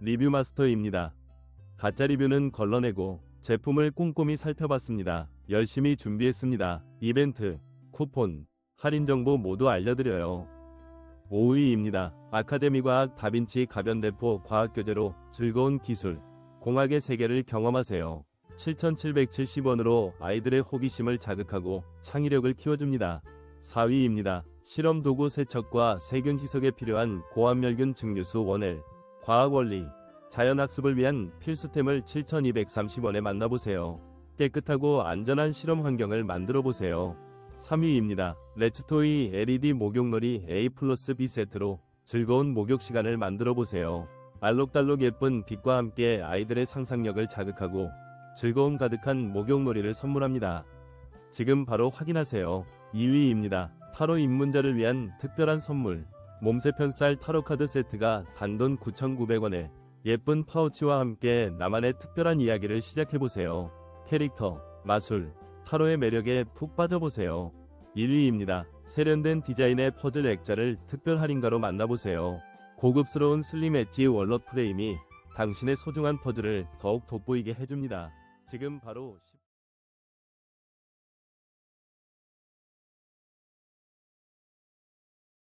리뷰 마스터입니다. 가짜 리뷰는 걸러내고 제품을 꼼꼼히 살펴봤습니다. 열심히 준비했습니다. 이벤트, 쿠폰, 할인 정보 모두 알려드려요. 5위입니다. 아카데미 과학 다빈치 가변대포 과학교재로 즐거운 기술, 공학의 세계를 경험하세요. 7,770원으로 아이들의 호기심을 자극하고 창의력을 키워줍니다. 4위입니다. 실험 도구 세척과 세균 희석에 필요한 고함멸균 증류수 원엘, 과학 원리, 자연학습을 위한 필수템을 7,230원에 만나보세요. 깨끗하고 안전한 실험 환경을 만들어 보세요. 3위입니다. 레츠토이 LED 목욕놀이 A 플러스 B 세트로 즐거운 목욕 시간을 만들어 보세요. 알록달록 예쁜 빛과 함께 아이들의 상상력을 자극하고 즐거움 가득한 목욕놀이를 선물합니다. 지금 바로 확인하세요. 2위입니다. 타로 입문자를 위한 특별한 선물. 몸세편 쌀 타로 카드 세트가 단돈 9,900원에 예쁜 파우치와 함께 나만의 특별한 이야기를 시작해보세요. 캐릭터, 마술, 타로의 매력에 푹 빠져보세요. 1위입니다. 세련된 디자인의 퍼즐 액자를 특별 할인가로 만나보세요. 고급스러운 슬림 엣지 월넛 프레임이 당신의 소중한 퍼즐을 더욱 돋보이게 해줍니다. 지금 바로